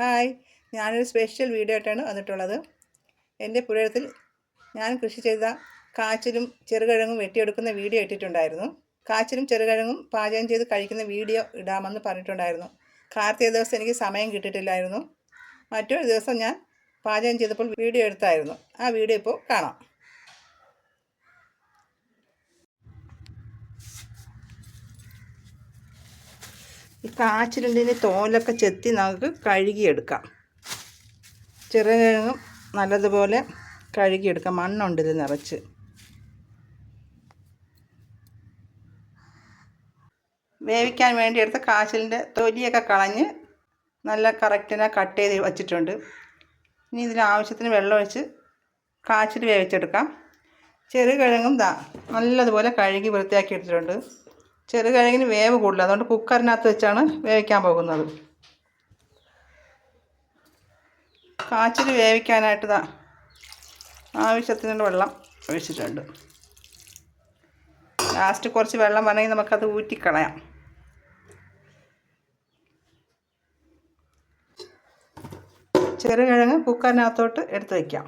Hi. ഞാനൊരു special video ആയിട്ടാണ് വന്നിട്ടുള്ളത്. എന്റെ പുരയിടത്തിൽ ഞാൻ കൃഷി ചെയ്ത കാച്ചിലും ചെറുകിഴങ്ങും വെട്ടിയെടുക്കുന്ന വീഡിയോ ഇട്ടിട്ടുണ്ടായിരുന്നു. കാച്ചിലും ചെറുകിഴങ്ങും പാചകം ചെയ്ത് കഴിക്കുന്ന വീഡിയോ ഇടാമെന്ന് പറഞ്ഞിട്ടുണ്ടായിരുന്നു. കാർത്തിക ദിവസം എനിക്ക് സമയം കിട്ടിയിട്ടില്ലായിരുന്നു. മറ്റൊരു ദിവസം ഞാൻ പാചകം ചെയ്തപ്പോൾ വീഡിയോ എടുത്തായിരുന്നു. ആ വീഡിയോ ഇപ്പോൾ കാണാം. ഈ കാച്ചിലുണ്ടിന് തോലൊക്കെ ചെത്തി നമുക്ക് കഴുകിയെടുക്കാം. ചെറുകിഴങ്ങും നല്ലതുപോലെ കഴുകിയെടുക്കാം. മണ്ണുണ്ട് ഇത് നിറച്ച്. വേവിക്കാൻ വേണ്ടി എടുത്ത കാച്ചിലിന്റെ തൊലിയൊക്കെ കളഞ്ഞ് നല്ല കറക്റ്റിനെ കട്ട് ചെയ്ത് വച്ചിട്ടുണ്ട്. ഇനി ഇതിന് ആവശ്യത്തിന് വെള്ളമൊഴിച്ച് കാച്ചിൽ വേവിച്ചെടുക്കാം. ചെറുകിഴങ്ങും ദാ നല്ലതുപോലെ കഴുകി വൃത്തിയാക്കി എടുത്തിട്ടുണ്ട്. ചെറുകിഴങ്ങിന് വേവ് കൂടുതൽ അതുകൊണ്ട് കുക്കറിനകത്ത് വെച്ചാണ് വേവിക്കാൻ പോകുന്നത്. കാച്ചിൽ വേവിക്കാനായിട്ട് ആവശ്യത്തിനുള്ള വെള്ളം ഒഴിച്ചിട്ടുണ്ട്. ലാസ്റ്റ് കുറച്ച് വെള്ളം വേണമെങ്കിൽ നമുക്കത് ഊറ്റിക്കളയാം. ചെറുകിഴങ്ങ് കുക്കറിനകത്തോട്ട് എടുത്ത് വയ്ക്കാം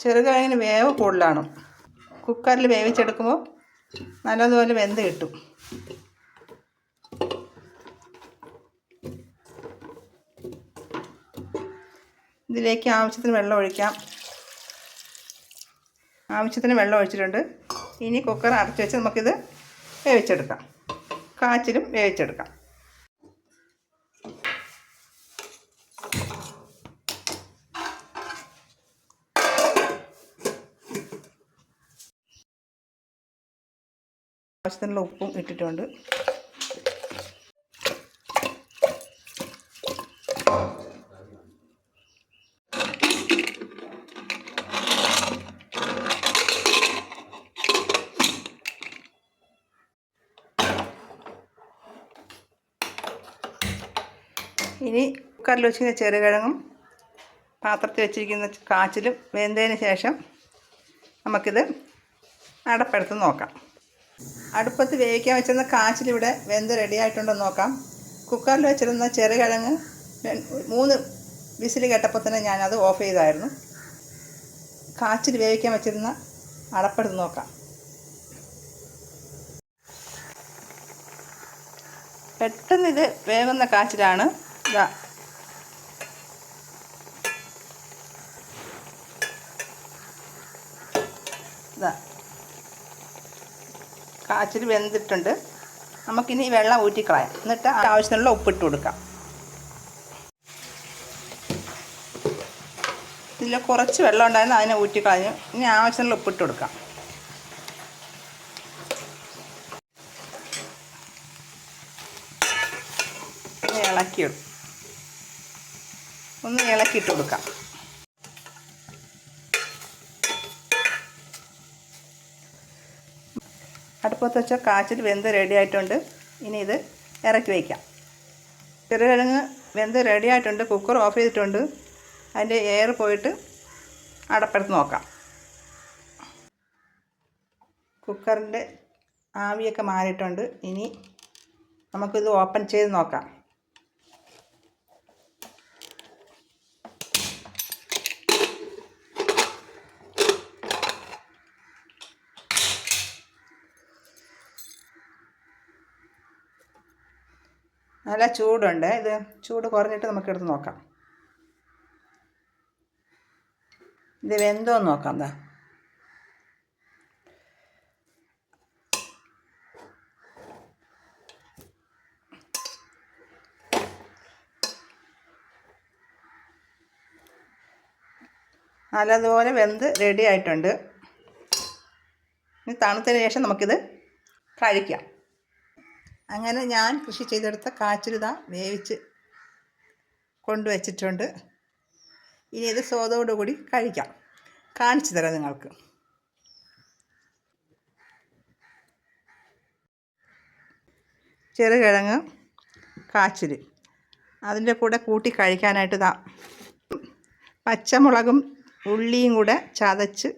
ചെറുകിഴങ്ങിന് വേവ് കൂടുതലാണ്. കുക്കറിൽ വേവിച്ചെടുക്കുമ്പോൾ നല്ലതുപോലെ വെന്ത് കിട്ടും. ഇതിലേക്ക് ആവശ്യത്തിന് വെള്ളം ഒഴിക്കാം. ആവശ്യത്തിന് വെള്ളം ഒഴിച്ചിട്ടുണ്ട്. ഇനി കുക്കർ അടച്ചു വെച്ച് നമുക്കിത് വേവിച്ചെടുക്കാം. കാച്ചിലും വേവിച്ചെടുക്കാം. ആവശ്യത്തിനുള്ള ഉപ്പും ഇട്ടിട്ടുണ്ട്. ഇനി കുക്കറിൽ വെച്ചിരിക്കുന്ന ചെറുകിഴങ്ങും പാത്രത്തിൽ വെച്ചിരിക്കുന്ന കാച്ചിലും വെന്തതിന് ശേഷം നമുക്കിത് അടപ്പെടുത്ത് നോക്കാം. അടുപ്പത്ത് വേവിക്കാൻ വെച്ചിരുന്ന കാച്ചിലിവിടെ വെന്ത് റെഡി ആയിട്ടുണ്ടോ. നോക്കാം. കുക്കറിൽ വെച്ചിരുന്ന ചെറുകിഴങ്ങ് മൂന്ന് വിസിൽ കേട്ടപ്പോൾ തന്നെ ഞാനത് ഓഫ് ചെയ്തായിരുന്നു. കാച്ചിൽ വേവിക്കാൻ വെച്ചിരുന്ന അടപ്പെടുത്ത് നോക്കാം. പെട്ടെന്ന് ഇത് വേവുന്ന കാച്ചിലാണ്. ഇതാ ഇതാ കാച്ചിൽ വെന്തിട്ടുണ്ട്. നമുക്കിനി വെള്ളം ഊറ്റിക്കളയാം. എന്നിട്ട് ആവശ്യത്തിനുള്ള ഉപ്പിട്ട് കൊടുക്കാം. ഇതിൽ കുറച്ച് വെള്ളം ഉണ്ടായിരുന്നു അതിനെ ഊറ്റിക്കളഞ്ഞു. ഇനി ആവശ്യത്തിനുള്ള ഉപ്പിട്ട് കൊടുക്കാം. ഇളക്കി ഒന്ന് ഇളക്കിയിട്ട് കൊടുക്കാം. അടുപ്പത്ത് വെച്ച കാച്ചിൽ വെന്ത് റെഡി ആയിട്ടുണ്ട്. ഇനി ഇത് ഇറക്കി വയ്ക്കാം ചെറുകിഴങ്ങ് വെന്ത് റെഡി ആയിട്ടുണ്ട്. കുക്കർ ഓഫ് ചെയ്തിട്ടുണ്ട്. അതിന്റെ എയർ പോയിട്ട് അടപ്പെടുത്ത് നോക്കാം. കുക്കറിന്റെ ആവിയൊക്കെ മാറിയിട്ടുണ്ട്. ഇനി നമുക്കിത് ഓപ്പൺ ചെയ്ത് നോക്കാം. നല്ല ചൂടുണ്ട്. ഇത് ചൂട് കുറഞ്ഞിട്ട് നമുക്ക് എടുത്ത് നോക്കാം. ഇത് വെന്തോ എന്ന് നോക്കാം എന്താ നല്ലതുപോലെ വെന്ത് റെഡി ആയിട്ടുണ്ട്. ഇനി തണുത്തതിന് ശേഷം നമുക്കിത് കഴിക്കാം. അങ്ങനെ ഞാൻ കൃഷി ചെയ്തെടുത്ത കാച്ചിലിത വേവിച്ച് കൊണ്ടുവച്ചിട്ടുണ്ട്. ഇനി ഇത് സ്വാദോടുകൂടി കഴിക്കാം. കാണിച്ചു തരാം നിങ്ങൾക്ക്. ചെറുകിഴങ്ങ് കാച്ചിൽ. അതിന്റെ കൂടെ കൂട്ടി കഴിക്കാനായിട്ട് ഇതാ. പച്ചമുളകും ഉള്ളിയും കൂടെ ചതച്ച്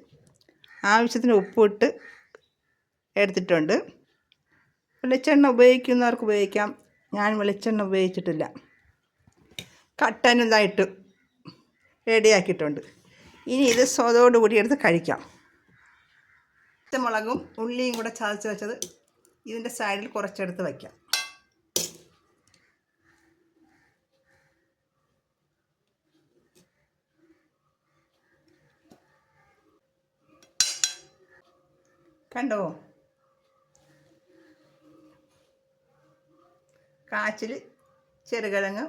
ആവശ്യത്തിന് ഉപ്പിട്ട് എടുത്തിട്ടുണ്ട്. വെളിച്ചെണ്ണ ഉപയോഗിക്കുന്നവർക്ക് ഉപയോഗിക്കാം. ഞാൻ വെളിച്ചെണ്ണ ഉപയോഗിച്ചിട്ടില്ല. കട്ടൻ ഇതായിട്ട് റെഡിയാക്കിയിട്ടുണ്ട് ഇനി ഇത് സ്വതോട് കൂടി എടുത്ത് കഴിക്കാം. പച്ചമുളകും ഉള്ളിയും കൂടെ ചതച്ച് വെച്ചത് ഇതിന്റെ സൈഡിൽ കുറച്ചെടുത്ത് വയ്ക്കാം കണ്ടോ? കാച്ചിൽ ചെറുകിഴങ്ങ്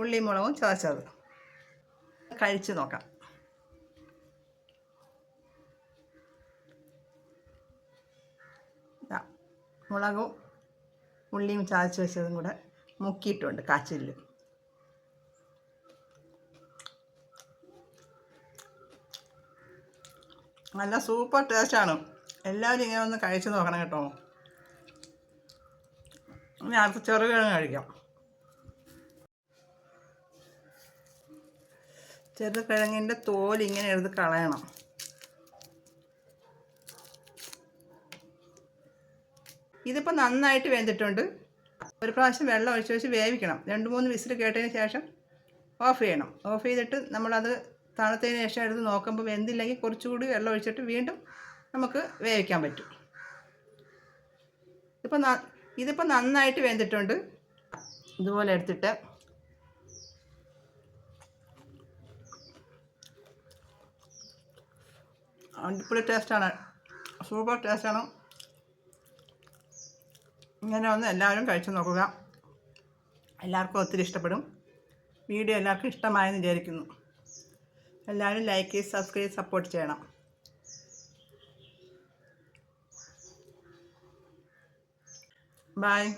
ഉള്ളിമുളകും ചതച്ചത്. കഴിച്ച് നോക്കാം. മുളകും ഉള്ളിയും ചതച്ച് വെച്ചതും കൂടെ മുക്കിയിട്ടുണ്ട് കാച്ചിലിൽ. നല്ല സൂപ്പർ ടേസ്റ്റാണ്. എല്ലാവരും ഇങ്ങനെ ഒന്ന് കഴിച്ചു നോക്കണം കേട്ടോ. ഇനി അടുത്ത് ചെറുകിഴങ്ങ് കഴിക്കാം. ചെറുകിഴങ്ങിന്റെ തോൽ ഇങ്ങനെ എടുത്ത് കളയണം. ഇതിപ്പോൾ നന്നായിട്ട് വെന്തിട്ടുണ്ട്. ഒരു പ്രാവശ്യം വെള്ളം ഒഴിച്ച് വെച്ച് വേവിക്കണം. രണ്ട് മൂന്ന് വിസിൽ കേട്ടതിന് ശേഷം ഓഫ് ചെയ്യണം. ഓഫ് ചെയ്തിട്ട് നമ്മളത് തണുത്തതിന് ശേഷം എടുത്ത് നോക്കുമ്പോൾ വെന്തില്ലെങ്കിൽ കുറച്ചുകൂടി വെള്ളം ഒഴിച്ചിട്ട് വീണ്ടും നമുക്ക് വേവിക്കാൻ പറ്റും. ഇപ്പം ഇതിപ്പോൾ നന്നായിട്ട് വെന്തിട്ടുണ്ട്. ഇതുപോലെ എടുത്തിട്ട് അടിപൊളി ടേസ്റ്റാണ്. സൂപ്പർ ടേസ്റ്റാണ്. ഇങ്ങനെ ഒന്ന് എല്ലാവരും കഴിച്ചു നോക്കുക. എല്ലാവർക്കും ഒത്തിരി ഇഷ്ടപ്പെടും. വീഡിയോ എല്ലാവർക്കും ഇഷ്ടമായെന്ന് വിചാരിക്കുന്നു. എല്ലാവരും ലൈക്ക് സബ്സ്ക്രൈബ് സപ്പോർട്ട് ചെയ്യണം. Bye.